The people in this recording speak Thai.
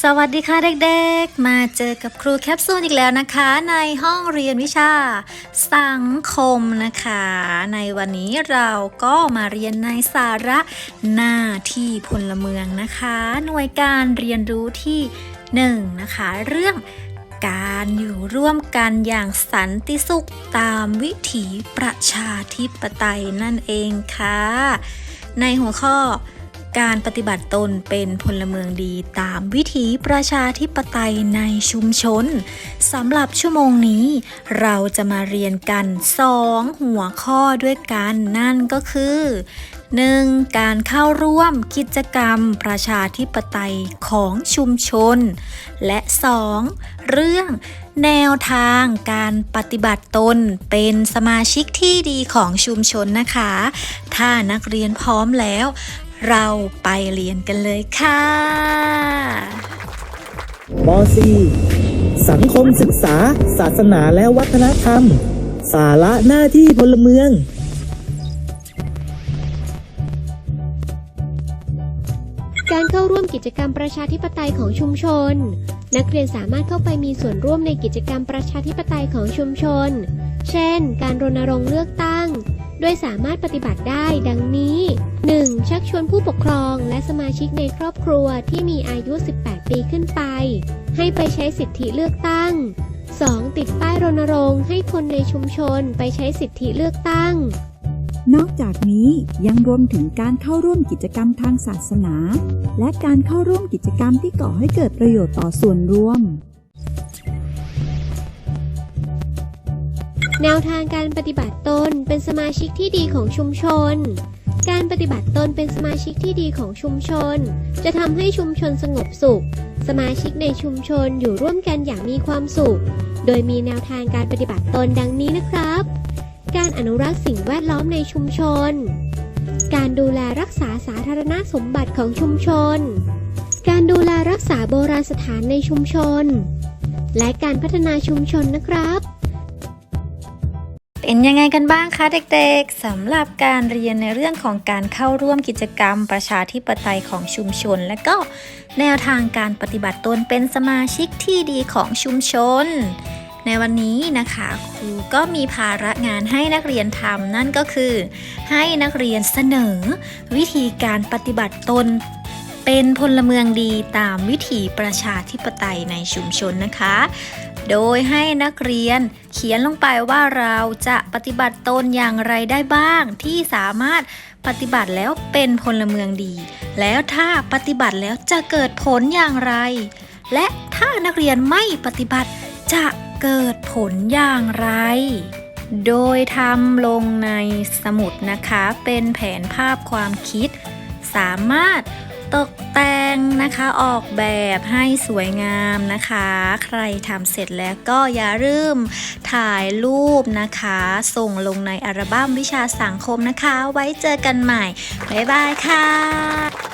สวัสดีค่ะเด็กๆ มาเจอกับครูแคปซูลอีกแล้วนะคะ ในห้องเรียนวิชา สังคมนะคะ ในวันนี้เราก็มาเรียนในสาระหน้าที่พลเมืองนะคะ หน่วยการเรียนรู้ที่หนึ่งนะคะ เรื่องการอยู่ร่วมกันอย่างสันติสุขตามวิถีประชาธิปไตยนั่นเองค่ะ ในหัวข้อ การปฏิบัติตนเป็นพลเมืองดีตามวิถีประชาธิปไตยในชุมชนสำหรับชั่วโมงนี้ เราจะมาเรียนกัน 2 หัวข้อด้วยกันนั่นก็คือ 1. การเข้าร่วมกิจกรรมประชาธิปไตยของชุมชน และ 2. เรื่องแนวทางการปฏิบัติตนเป็นสมาชิกที่ดีของชุมชนนะคะ ถ้านักเรียนพร้อมแล้ว เราไปเรียนกันเลยค่ะป .4 สังคมศึกษา ศาสนาและวัฒนธรรม สาระหน้าที่พลเมือง การเข้าร่วมกิจกรรมประชาธิปไตยของชุมชน นักเรียนสามารถเข้าไปมีส่วนร่วมในกิจกรรมประชาธิปไตยของชุมชน เช่น การรณรงค์เลือกตั้ง โดยสามารถปฏิบัติได้ดังนี้ 1. ชัก ชวนผู้ปกครองและสมาชิกในครอบครัวที่มีอายุ 18 ปีขึ้นไป ให้ไปใช้สิทธิเลือกตั้ง 2. ติดป้ายรณรงค์ให้คนในชุมชนไปใช้สิทธิเลือกตั้ง นอกจากนี้ยังรวมถึงการเข้าร่วมกิจกรรมทางศาสนา และการเข้าร่วมกิจกรรมที่ก่อให้เกิดประโยชน์ต่อส่วนรวม แนวทางการปฏิบัติตนเป็นสมาชิกที่ดีของชุมชน การปฏิบัติตนเป็นสมาชิกที่ดีของชุมชน จะทำให้ชุมชนสงบสุข สมาชิกในชุมชนอยู่ร่วมกันอย่างมีความสุข โดยมีแนวทางการปฏิบัติตนดังนี้นะครับ การอนุรักษ์สิ่งแวดล้อมในชุมชน การดูแลรักษาสาธารณสมบัติของชุมชน การดูแลรักษาโบราณสถานในชุมชน และการพัฒนาชุมชนนะครับ เป็นยังไงกันบ้างคะเด็กๆสำหรับการเรียนในเรื่องของการเข้าร่วมกิจกรรม ประชาธิปไตยของชุมชน และก็แนวทางการปฏิบัติตนเป็นสมาชิกที่ดีของชุมชน ในวันนี้นะคะครูก็มีภาระงานให้นักเรียนทำนั่นก็คือ ให้นักเรียนเสนอ วิธีการปฏิบัติตน เป็นพลเมืองดีตามวิถีประชาธิปไตยในชุมชนนะคะ โดยให้นักเรียนเขียนลงไปว่าเราจะปฏิบัติตนอย่างไรได้บ้าง ที่สามารถปฏิบัติแล้วเป็นพลเมืองดี แล้วถ้าปฏิบัติแล้วจะเกิดผลอย่างไร และถ้านักเรียนไม่ปฏิบัติจะเกิดผลอย่างไร โดยทำลงในสมุดนะคะ เป็นแผนภาพความคิด สามารถ ตกแต่งนะคะออกแบบให้สวยงามนะคะ ใครทำเสร็จแล้วก็อย่าลืมถ่ายรูปนะคะ ส่งลงในอัลบั้มวิชาสังคมนะคะ ไว้เจอกันใหม่ บ๊ายบายค่ะ